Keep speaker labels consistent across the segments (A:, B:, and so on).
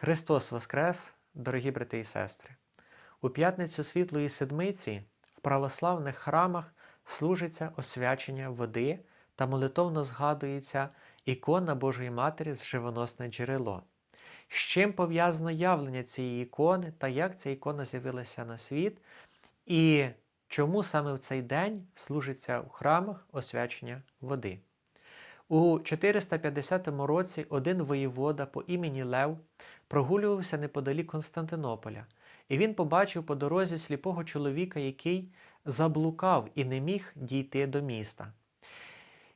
A: Христос Воскрес, дорогі брати і сестри! У п'ятницю Світлої Седмиці в православних храмах служиться освячення води та молитовно згадується ікона Божої Матері з живоносне джерело. З чим пов'язано явлення цієї ікони та як ця ікона з'явилася на світ, і чому саме в цей день служиться у храмах освячення води. У 450 році один воєвода по імені Лев прогулювався неподалік Константинополя, і він побачив по дорозі сліпого чоловіка, який заблукав і не міг дійти до міста.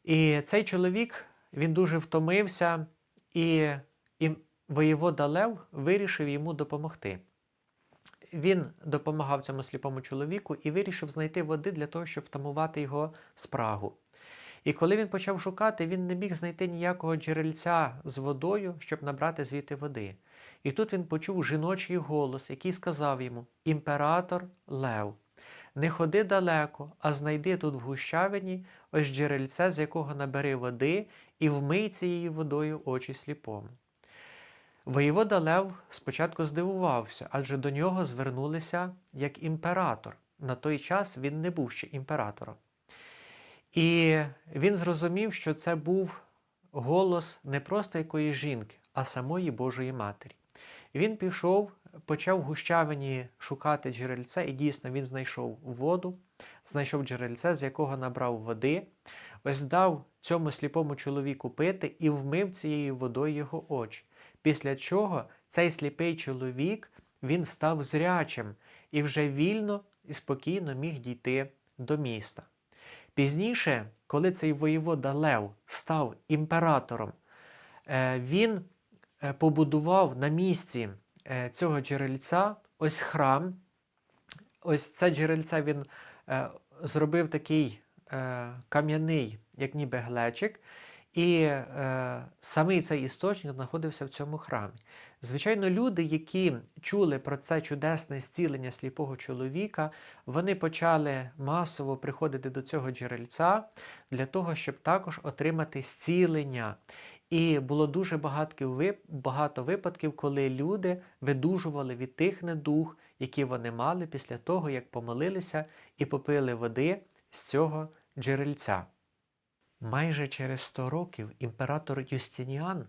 A: І цей чоловік він дуже втомився, і, і воєвода Лев вирішив йому допомогти. Він допомагав цьому сліпому чоловіку і вирішив знайти води для того, щоб втамувати його спрагу. І коли він почав шукати, він не міг знайти ніякого джерельця з водою, щоб набрати звідти води. І тут він почув жіночий голос, який сказав йому: Імператор Лев, не ходи далеко, а знайди тут в гущавині ось джерельце, з якого набери води, і вмий цією водою очі сліпому. Воєвода Лев спочатку здивувався, адже до нього звернулися як імператор. На той час він не був ще імператором. І він зрозумів, що це був голос не просто якоїсь жінки, а самої Божої Матері. Він пішов, почав в гущавині шукати джерельце, і дійсно він знайшов воду, знайшов джерельце, з якого набрав води, ось дав цьому сліпому чоловіку пити і вмив цією водою його очі. Після чого цей сліпий чоловік він став зрячим і вже вільно і спокійно міг дійти до міста. Пізніше, коли цей воєвода Лев став імператором, е, він е, побудував на місці е, цього джерельця ось храм. Ось це джерельце він зробив такий кам'яний, як ніби глечик, і е, самий цей істочник знаходився в цьому храмі. Звичайно, люди, які чули про це чудесне зцілення сліпого чоловіка, вони почали масово приходити до цього джерельця для того, щоб також отримати зцілення. І було дуже багато випадків, коли люди видужували від тих недуг, які вони мали після того, як помолилися і попили води з цього джерельця. Майже через 100 років імператор Юстиніан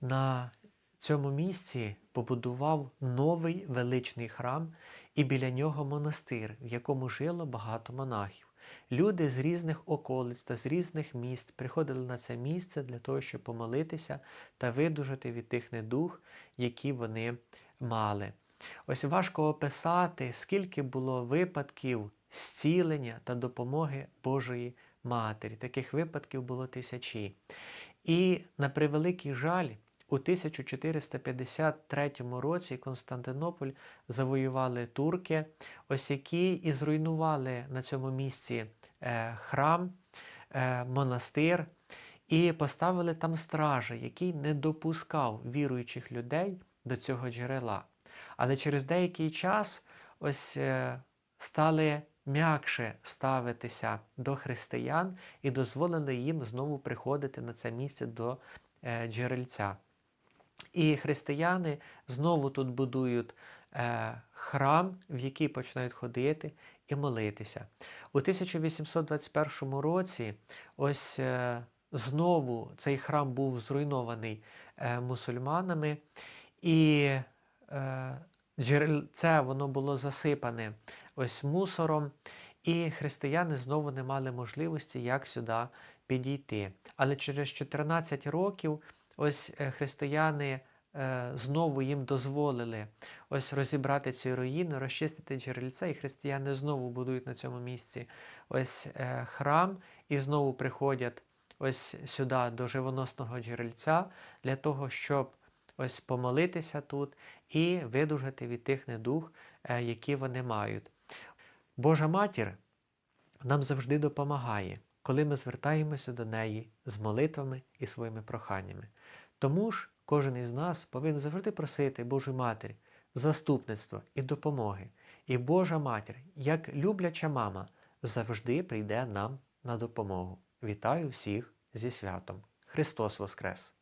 A: на цьому місці побудував новий величний храм і біля нього монастир, в якому жило багато монахів. Люди з різних околиць та з різних міст приходили на це місце для того, щоб помолитися та видужати від тих недуг, які вони мали. Ось важко описати, скільки було випадків зцілення та допомоги Божої Матері. Таких випадків було тисячі. І на превеликий жаль, у 1453 році Константинополь завоювали турки, ось які і зруйнували на цьому місці е, храм, е, монастир, і поставили там стража, який не допускав віруючих людей до цього джерела. Але через деякий час ось е, стали м'якше ставитися до християн і дозволили їм знову приходити на це місце до е, джерельця. І християни знову тут будують е, храм, в який починають ходити і молитися. У 1821 році ось е, знову цей храм був зруйнований мусульманами, і джерельце воно було засипане ось мусором, і християни знову не мали можливості, як сюди підійти. Але через 14 років ось е, християни е, знову їм дозволили ось розібрати ці руїни, розчистити джерельце, і християни знову будують на цьому місці ось е, храм і знову приходять ось сюди до живоносного джерельця для того, щоб ось помолитися тут і видужати від тих недуг, які вони мають. Божа матір нам завжди допомагає, коли ми звертаємося до неї з молитвами і своїми проханнями. Тому ж кожен із нас повинен завжди просити Божу Матір заступництва і допомоги. І Божа Матір, як любляча мама, завжди прийде нам на допомогу. Вітаю всіх зі святом! Христос Воскрес!